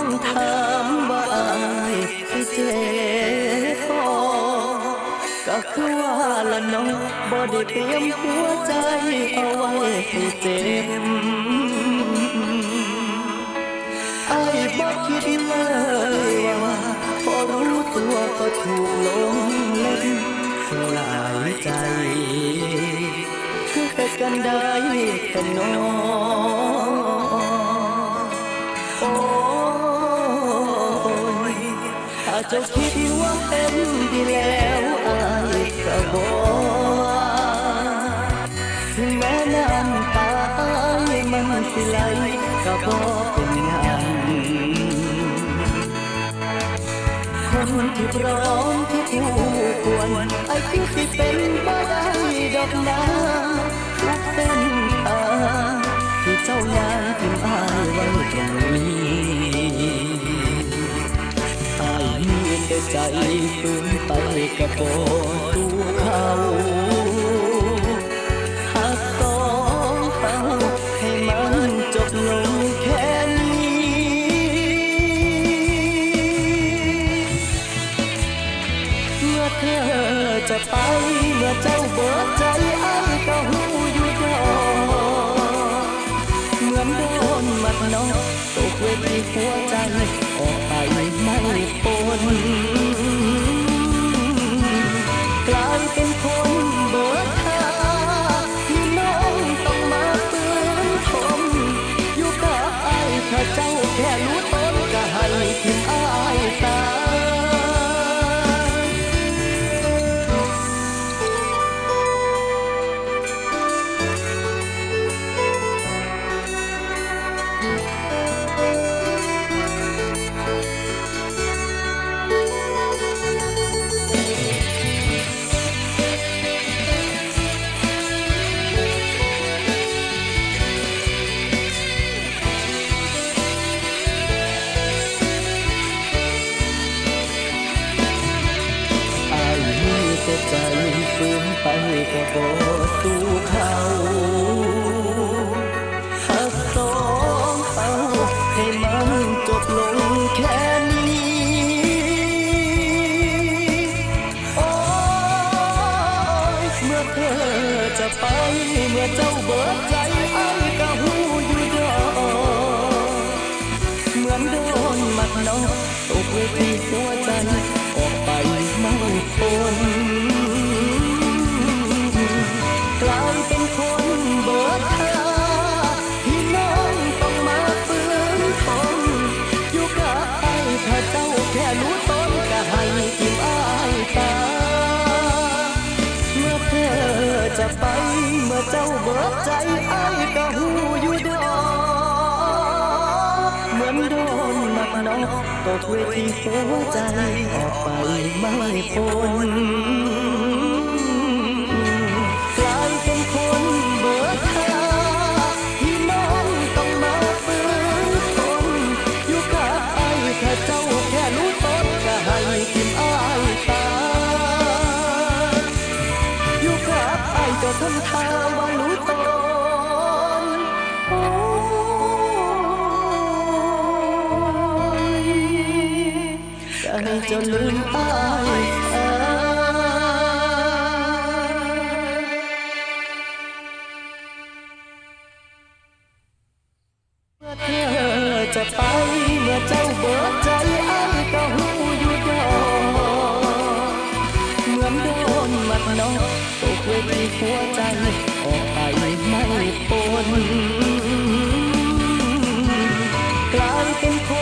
ต้องถามว่าอายสิเจ็บบ่ก็คือว่าละน้องบ่ได้เตรียมหัวใจเอาไว้ให้เจ็บไอ้บ่คิดเลยว่าพอรู้ตัวก็ถูกลงเล่นหลายใจคือเหตุกันได้แค่น้อง เจ้าคิดว่าเป็นดีแล้วอายก็บอกถึงแม้น้ำตายมันสิไหลก็บอกเป็นยังคนที่พร้อมที่คู่ควรไอ้คือสิเป็นบ่ได้ ใจฝืนไปกับบ่ดูเขาหากสองเขาให้มันจบลงแค่นี้ เมื่อเธอจะไปเมื่อเจ้าเบิดใจอ้ายก็หูอยู่ เหมือนโดนมัดน้องตกเวทีหัวใจ ออกไปไม่พ้นกลายเป็นคนเบิดทาที่น้องต้องมาเตือนทมอยู่กับอ้ถ้าเจ้าแค่รู้ต้นก็ให้ทิ้งอ้า แต่ใจฝืนไปก็บ่สู้เขาหักสองเขาให้มันจบลงแค่นี้โอ้ยเมื่อเธอจะไปเมื่อเจ้าเบิดใจ ตกเวทีหัวใจออกไปไม่พ้นกลายเป็นคนเบิดทางที่น้องต้องมาฝืนทนอยู่กับไอ้ถ้าเจ้าแค่รู้ต้นก็ให้ทิมอ้ายตายอยู่กับไอ้เจ้าทำท่าว่ารู้ตน ให้จนลืมตายเออจะไปเมื่อเจ้าเบิดใจอก็หูยู่ดเมือโดนมัดน้องตกเวทีหัวใจออไปไม่ปนกลายเป็นคน